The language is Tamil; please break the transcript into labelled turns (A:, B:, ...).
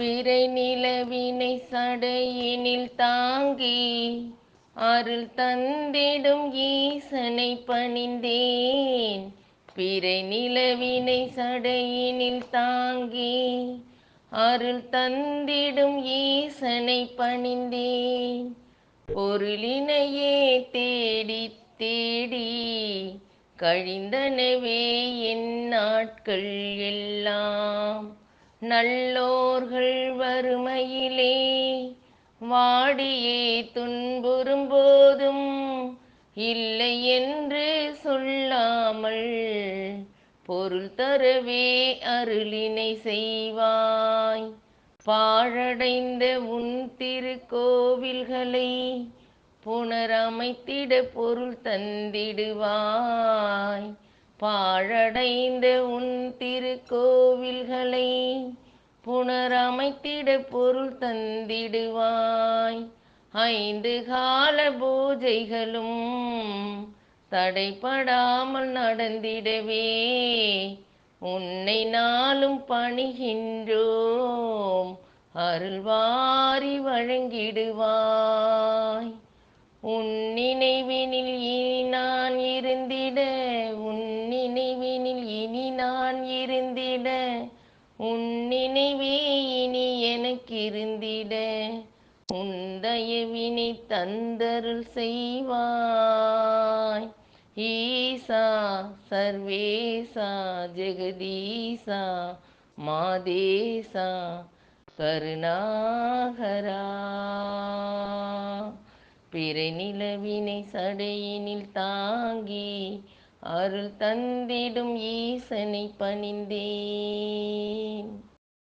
A: பிறை நிலவினை சடையினில் தாங்கி அருள் தந்திடும் ஈசனை பணிந்தேன். பிறை நிலவினை சடையினில் தாங்கி அருள் தந்திடும் ஈசனை பணிந்தேன். பொருளினையே தேடி தேடி கழிந்தனவே என் நாட்கள் எல்லாம். நல்லோர்கள் வறுமையிலே வாடியே துன்புறும் போதும் இல்லை என்று சொல்லாமல் பொருள் தரவே அருளினை செய்வாய். பாழடைந்த உன் திருக்கோவில்களை புனரமைத்திட பொருள் தந்திடுவாய். பாழடைந்த உன் திருக்கோவில்களை புனரமைத்திட பொருள் தந்திடுவாய். ஐந்து கால பூஜைகளும் தடைப்படாமல் நடந்திடவே. உன்னை நாளும் பணிகின்றோம். அருள்வாரி வழங்கிடுவாய். உன் நினைவினில் இனி நான் இருந்திட இனி நான் இருந்திட உன் நினைவே இனி எனக்கு இருந்திட. உன் தயவினை தந்தருள் செய்வாய். ஈசா சர்வேசா ஜெகதீசா மாதேசா கருணாகரா. பிறை நிலவினை சடையினில் தாங்கி அருள் தந்திடும் ஈசனை பணிந்தேன்.